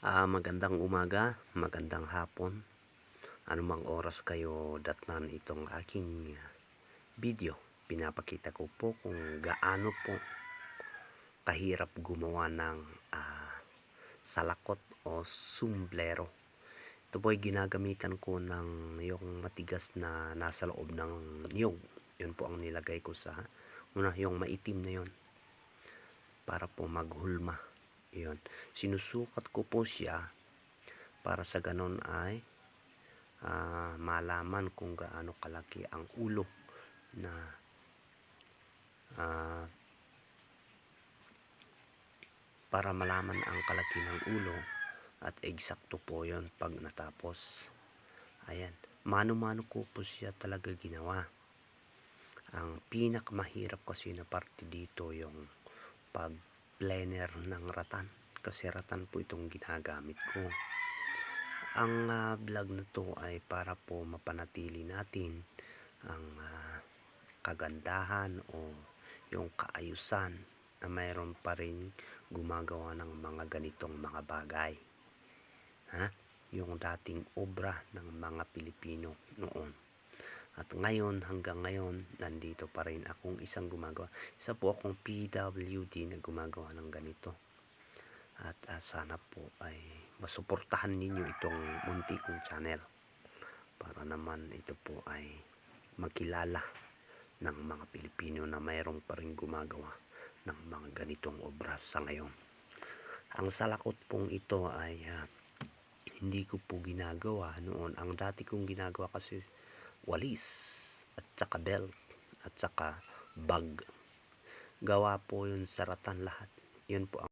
Ah, magandang umaga, magandang hapon. Anumang oras kayo datnan itong aking video. Pinapakita ko po kung gaano po kahirap gumawa ng ah, salakot o sumblero. Ito po ay ginagamitan ko ng yung matigas na nasa loob ng niyog. Yun po ang nilagay ko sa una yung maitim na yun para po maghulma. Yun. Sinusukat ko po siya para sa ganon ay ah, malaman kung gaano kalaki ang ulo na ah, para malaman ang kalaki ng ulo at eksakto po yon pag natapos. Ayan. Mano-mano ko po siya talaga ginawa. Ang pinakamahirap kasi na parte dito yung pag blender ng ratan. Kasi ratan po itong ginagamit ko. Ang uh, vlog na to ay para po mapanatili natin ang uh, kagandahan o yung kaayusan na mayroon pa rin gumagawa ng mga ganitong mga bagay. Ha? Yung dating obra ng mga Pilipino noon at ngayon, hanggang ngayon, nandito pa rin akong isang gumagawa. Isa po akong PWD na gumagawa ng ganito. At uh, sana po ay masuportahan ninyo itong munti kong channel. Para naman ito po ay makilala ng mga Pilipino na mayroong pa rin gumagawa ng mga ganitong obra sa ngayon. Ang salakot pong ito ay uh, hindi ko po ginagawa noon. Ang dati kong ginagawa kasi walis at saka belt at saka bag. Gawa po yun sa ratan lahat. Yun po ang